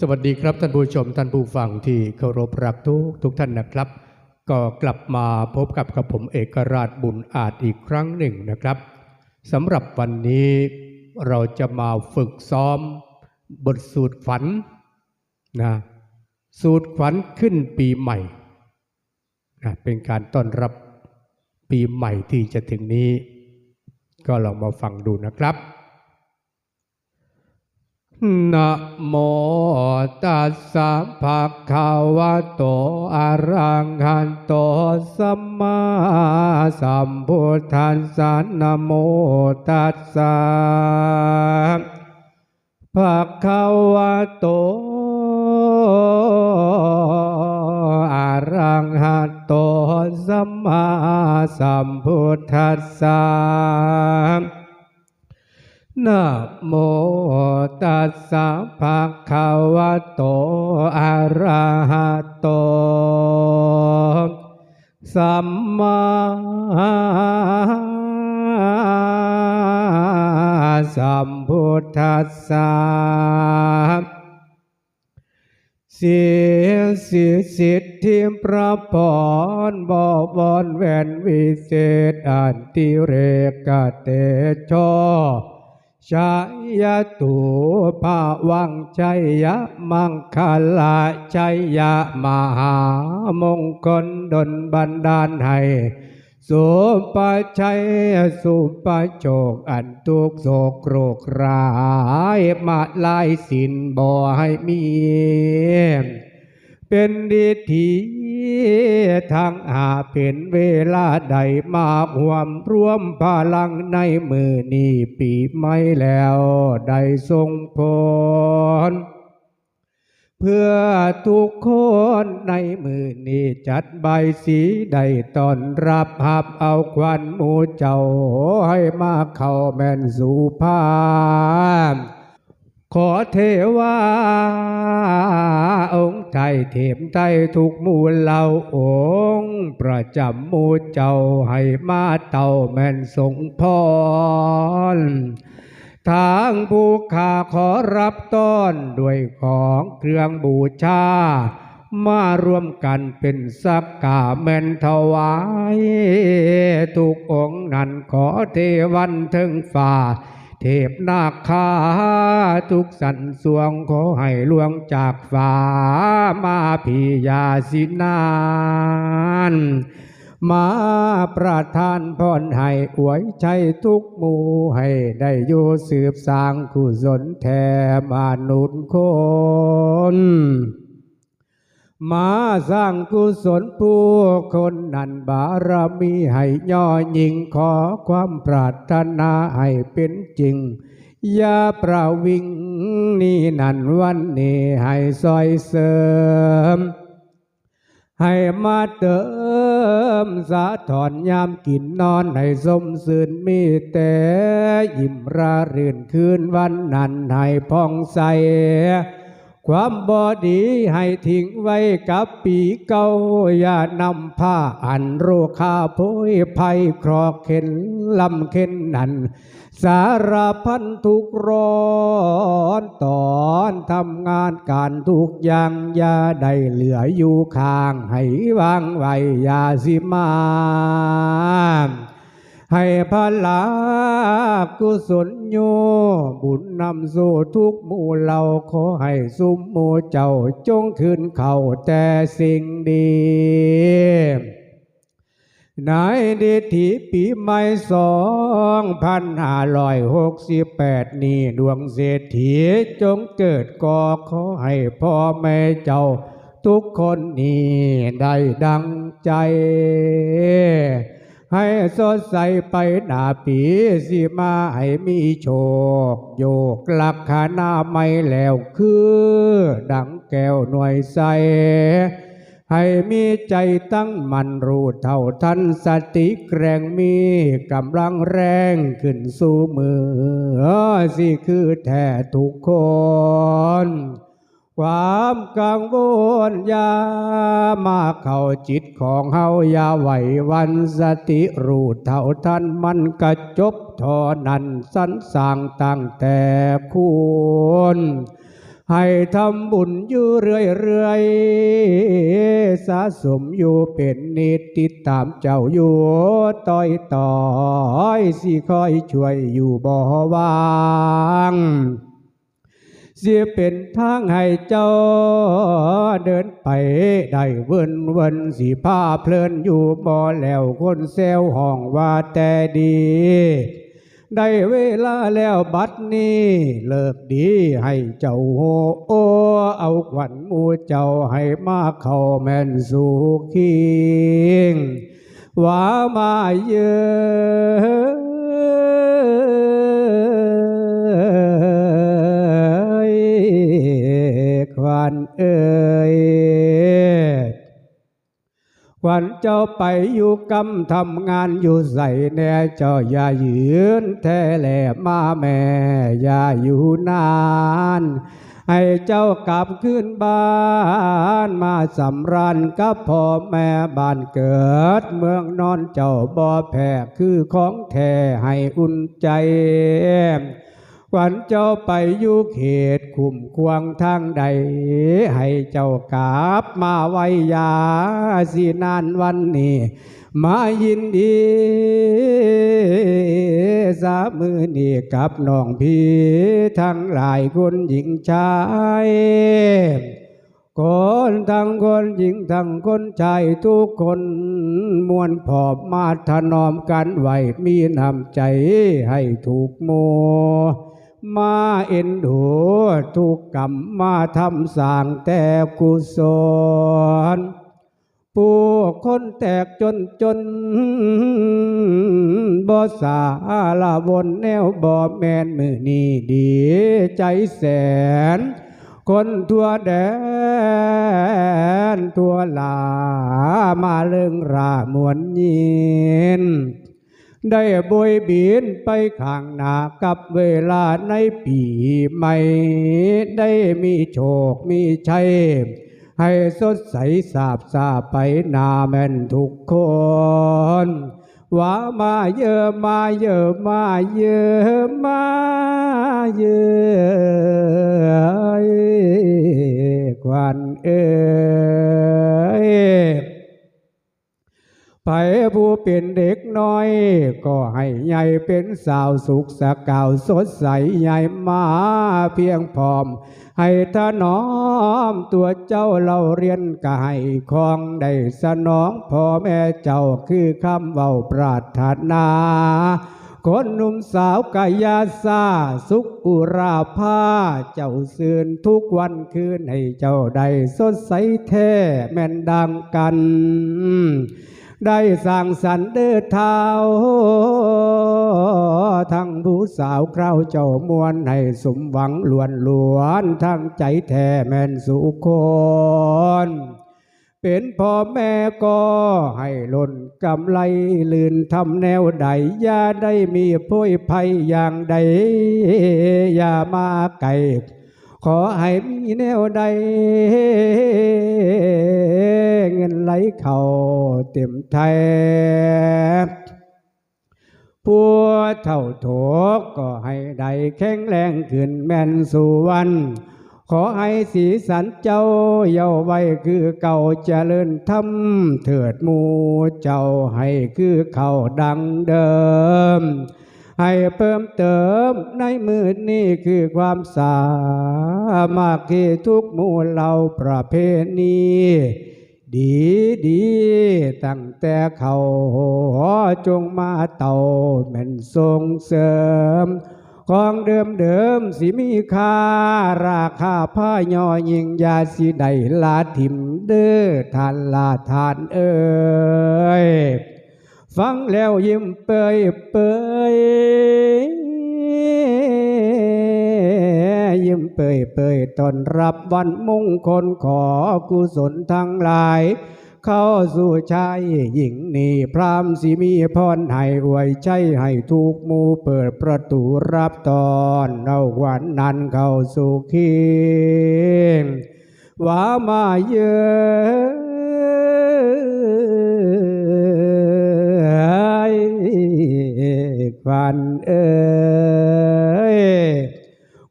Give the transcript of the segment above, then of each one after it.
สวัสดีครับท่านผู้ชมท่านผู้ฟังที่เคารพรักทุกทุกท่านนะครับ ก็กลับมาพบกับกับผมเอกราชบุญอาจอีกครั้งหนึ่งนะครับสำหรับวันนี้เราจะมาฝึกซ้อมบทสูตรฝันนะสูตรฝันขึ้นปีใหม่นะเป็นการต้อนรับปีใหม่ที่จะถึงนี้ ก็ลองมาฟังดูนะครับ นะโมตัสสะภะคะวะโตอะระหันโตสัมมาสัมพุทธัสสะนะโมตัสสะภะคะวะโตอะระหันโตสัมมาสัมพุทธัสสะ นะโมตัสสะภะคะวะโต อะระหะโต สัมมาสัมพุทธัสสะเสียสิสิทธิพระพรบวรแวนวิเศษอันติเรกเตโช ชายตุภาวังชัยยะมังคลาชัยยะมหามงคลดลบันดาลให้สุปชัยสุปโชคอันทุกโศกโรคร้ายมาลายสินบ่ให้มี เป็นดีทีทางหาเป็นเวลาใดมาห่วมร่วมพลังในมือนี้ปีไม่แล้วได้ทรงพรเพื่อทุกคนในมือนี้จัดใบสีได้ตอนรับหับเอาควันหมูเจ้าให้มาเข้าแม่นสู่ภาพ ขอเทวาองค์ไทยเทมไทยทุกมู่เหล่าองค์ประจำมูเจ้าให้มาเต่าแม่นสงพรทางผู้ขาขอรับต้อนด้วยของเครื่องบูชา มารวมกันเป็นสักกาแม่นถวายทุกองค์นั้นขอเทวันถึงฝ่า เทพนาคาทุกสันสวงขอให้ล่วงจากฟ้ามาพิยาสินานมาประทานพรให้อวยชัยทุกหมู่ให้ได้อยู่สืบสร้างกุศลแทมนุษย์คน มาสร้างกุศลผู้คนนันบารมีให้ย่อหยิ่งขอความปรารถนาให้เป็นจริง อย่าประวิงนี่นันวันนี้ให้ซอยเสริม ให้มาเติมสาถอนยามกินนอนให้สมสื่นมีแต่ยิ้มรารื่นคืนวันนั้นให้พองใส ความบอดีให้ทิ้งไว้กับปีเก่าอย่านำผ้าอันโรคาโพยภัยครอกเข็นลำเข็นนันสารพันทุกร้อนตอนทำงานการทุกอย่างอย่าได้เหลืออยู่ข้างให้วางไว้อย่าสิมาให้พลา กุศลโยบุญนำสู่ทุกหมู่เหล่าขอให้สุมหมู่เจ้าจงคืนเข้าแต่สิ่งดีนายดิถีปีใหม่สองพันห้าร้อยหกสิบแปดนี้ดวงเศรษฐีจงเกิดก่อขอให้พ่อแม่เจ้าทุกคนนี้ได้ดังใจ ให้สดใสไปหน้าปีสิมาให้มีโชค โยกลักขาหน้าไม่แล้วคือ ดังแก้วหน่วยใส ให้มีใจตั้งมันรู้เท่าทันสติแกร่งมีกำลังแรงขึ้นสู่มือสิคือแท้ทุกคน ความกังวลยามาเข้าจิตของเฮาอย่าไหววันสติรู้เท่าทันมันกระจบทอนันสันสางตั้งแต่คุณให้ทำบุญอยู่เรื่อยๆสะสมอยู่เป็นนิดติดตามเจ้าอยู่ต้อยต่อยสิคอยช่วยอยู่บ่วาง เสียเป็นทางให้เจ้า เดินไปได้เวินเวินสีผ้าเพลินอยู่บ่แล้วคนแซวห้องว่าแต่ดี ได้เวลาแล้วบัดนี้เลิกดีให้เจ้าโหโอเอาขวัญมูเจ้าให้มาเข้าแม่นสู่คิงว่ามาเยอะ เอ่ยวันเจ้าไปอยู่กำทำงานอยู่ใส่แน่เจ้าอย่ายืนแท้แหลมาแม่อย่าอยู่นานให้เจ้ากลับขึ้นบ้านมาสำรันกับพ่อแม่บ้านเกิด เมืองนอนเจ้าบ่อแพ้คือของแท้ให้อุ่นใจ ขวัญเจ้าไปอยู่เขตคุมควงทางใด ให้เจ้ากลับมาไว้ยาสินานวันนี้มายินดีสามือนี่กับน้องพี่ทั้งหลายคนหญิงชายคนทั้งคนหญิงทั้งคนชายทุกคนมวลผอบมาถนอมกันไว้มีน้ำใจให้ถูกโม มาเอ็นดูทุกกรรมมาทำสร้างแต่กุศลผู้คนแตกจนจนบ่สาลาวนแนวบ่แมนมือนีดีใจแสน คนทั่วแดนทั่วลามาเรื่องรามวนยิน ได้บยบินไปข้างหน้ากับเวลาในปีใหม่ ได้มีโชคมีชัย ให้สดใสสาบสาไปนาแม่นทุกคนว่ามาเยอะมาเยอะมาเยอะมาเยอะควันเอ้ย ไปผู้เป็นเด็กน้อย ก็ให้ใหญ่เป็นสาวสุขสกาวสดใสใหญ่มาเพียงพร้อม ให้ถนอมตัวเจ้าเราเรียนกายของได้สนองพ่อแม่เจ้าคือคำเว้าปรารถนาคนหนุ่มสาวกายาซาสุขอุราภาเจ้าสื่นทุกวันคืนให้เจ้าได้สดใสแท้แม่นดังกัน ได้สั่งสรรเด้อเท้าทั้งผู้สาวคราวเจ้ามวลให้สมหวังล้วนล้วนทั้งใจแท้แม่นสุคนเป็นพ่อแม่ก็ให้ล้นกำไรลื่นทำแนวใดอย่าได้มีโพยภัยอย่างใดอย่ามาไกล ขอให้มีแนวใด เงินไหลเข้าเต็มไทยผัวเท่าโถกก็ให้ได้แข็งแรงขึ้นแม่นสู่วัน ขอให้สีสันเจ้าเยาไว้คือเก่าเจริญธรรมเถิดมูเจ้าให้คือเขาดังเดิม ให้เพิ่มเติมในมือนี้คือความสามารถที่ทุกหมู่เราประเพณีดีดีตั้งแต่เขาจงมาเต่าแม่นทรงเสริม ของเดิมเดิมสิมีค่า ราคาผ้าย่อยิงยาสิได้ลาทิมเด้อทานลาทานเอ้ย ฟังแล้วยิ้มเปยเปยยิ้มเปยเปยต้อนรับวันมงคลขอกุศลทั้งหลาย เข้าสู่ชายหญิงนี่พรามสิมีพรให้อวยใจให้ทุกมูเปิดประตูรับตอนเอาวันนั้นเข้าสู่คิงว่ามาเยอะควัน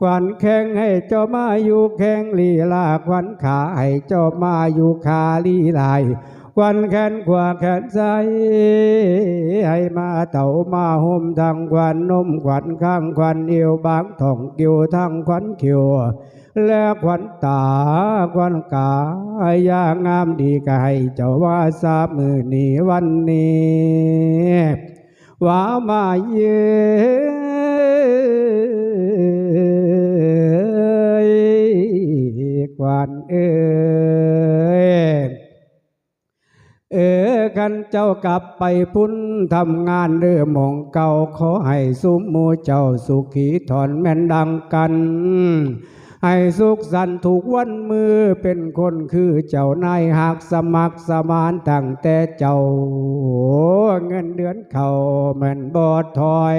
เอ้ยควันแข้งให้เจ้ามาอยู่แข้งลีลาควันขาให้เจ้ามาอยู่ขาลีลายควันแขนขวาแขนซ้ายให้มาเต่ามาห่มทางควันนมควันข้างควันเอวบางท่องเกี่ยวทางควันเขียวและควันตาควันกายยางามดีก็ให้เจ้าว่าสามือนี้วันนี้ว่ามาเยืย นเจ้ากลับไปพุ่นทำงานเรื่องมองเก่าขอให้สุมมูเจ้าสุขีถอนแม่นดังกัน ให้สุขสันถูกวันมือเป็นคนคือเจ้านายหากสมัครสมานตั้งแต่เจ้า เงินเดือนเขาแม่นบอดถอย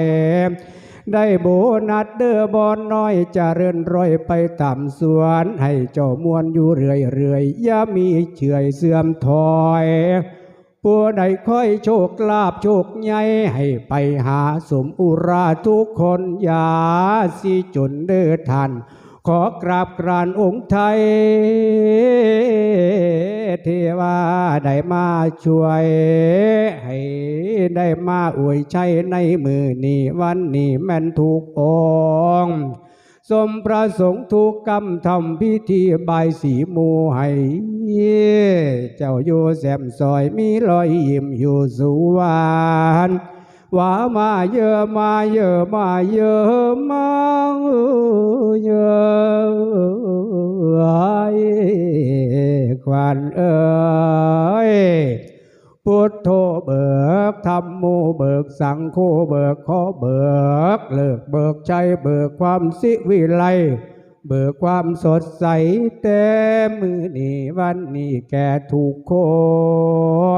ได้โบนัดเด้อบอนน้อยจะเรื่อนรอยไปตามสวน ให้เจ้ามวนอยู่เรื่อยๆอย่ามีเฉยเสื่อมถอย ปัวใดค่อยโชคลาภโชคใหญ่ให้ไปหาสมอุราทุกคนอย่าสิจนเด้อท่านขอกราบกรานองค์ไทย เทวาได้มาช่วย ให้ได้มาอวยชัยในมือนี้วันนี้แม่นถูกองค์ สมประสงค์ทุกกรรมทำพิธีบายสีมูให้เจ้าอยู่แซมซอยมีรอยยิ้มอยู่สุวรรณว่ามาเยอะมาเยอะมาเยอะมาเยอะควันเอ้ย พุทโธเบิกธรรมโมเบิกสังโฆเบิกขอเบิกเลิกเบิกใจเบิกความสิวิไลเบิกความสดใสแต่มือนี้วันนี้แก่ถูกค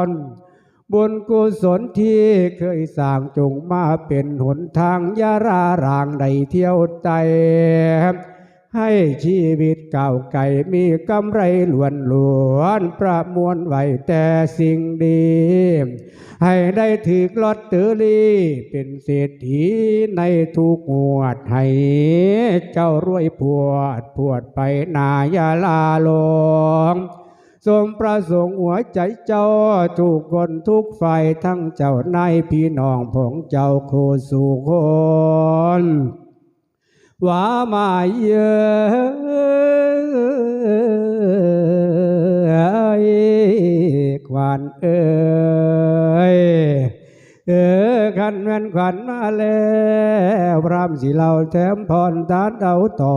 นบุญกุศลที่เคยสร้างจงมาเป็นหนทางยารารางใดเที่ยวใจ ให้ชีวิตเก่าไก่มีกำไรล้วนล้วนๆประมวลไว้แต่สิ่งดี ให้ได้ถือลอตเตอรี่เป็นเศรษฐีในทุกงวดให้เจ้ารวยพวดพวดไปนายาลาลงสมประสงค์หัวใจเจ้าทุกคนทุกฝ่ายทั้งเจ้านายพี่น้องผงเจ้าโคสู่คน ว่ามาเยอะควันเอยเออขันแม่นขวัญมาแล้วพรามสิเราแถมพรตาเดาต่อ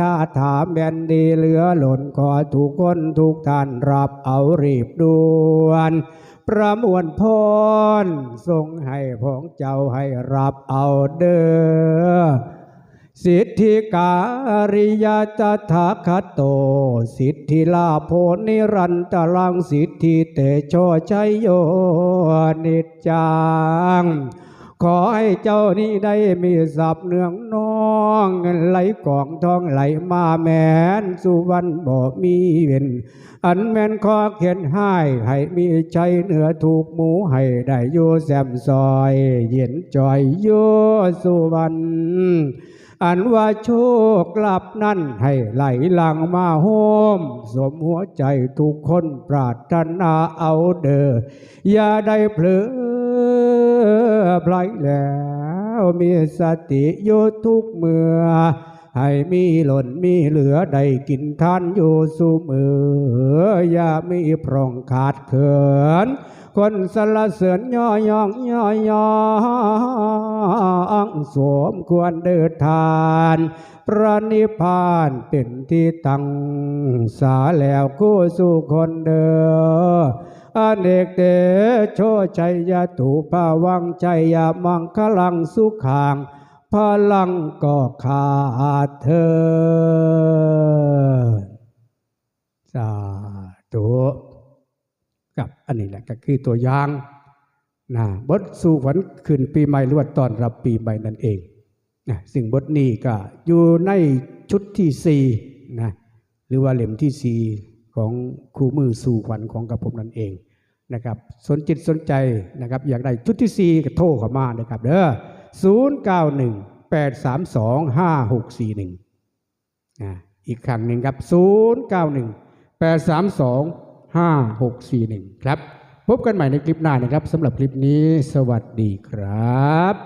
ข้าถามแบนดีเหลือหล่นขอทุกคนทุกท่านรับเอารีบด่วนประมวลพรทรงให้พองเจ้าให้รับเอาเด้อ สิทธิการิยาจถาคตโต สิทธิลาโพนิรันตรังสิทธิเตโชชัยโยนิจจัง ขอให้เจ้านี้ได้มีทรัพย์เนืองน้องเงินไหลกองทองไหลมาแมนสุวรรณบ่มีเวนอันแมนขอเขียนให้ให้มีใจเหนือถูกหมูให้ได้อยู่แซมซอย เย็นจอยโยสุวรรณ อันว่าโชคลาภนั่นให้ไหลหลังมาโฮม สมหัวใจทุกคนปรารถนาเอาเด้ออย่าได้เผลอพลายแล้วมีสติอยู่ทุกเมื่อ ให้มีหล่นมีเหลือได้กินทานอยู่สุมือ อย่ามีพร่องขาดเขิน คนสรรเสริญย่อยองย่อยองสวมควรเดินทานพระนิพพานเป็นที่ตั้งสาแล้วคู่สู่คนเดิออเนกเตโชชัยยะตุภาวังใจยามังคลังสุขังพลังก็ขาดเธอสาธุ กับอันนี้แหละก็คือตัวอย่างนะบทสู่ขวัญคืนปีใหม่หรือว่าตอนรับปีใหม่นั่นเองนะซึ่งบทนี้ก็อยู่ในชุดที่สี่นะหรือว่าเล่มที่สี่ของครูมือสู่ขวัญของกับผมนั่นเองนะครับสนจิตสนใจนะครับอยากได้ชุดที่สี่ก็โทรเข้ามานะครับเด้อศูนย์เก้าหนึ่งแปดสามสองห้าหกสี่หนึ่งอีกครั้งหนึ่งครับ091 832 5641 ครับ พบกันใหม่ในคลิปหน้านะครับสำหรับคลิปนี้ สวัสดีครับ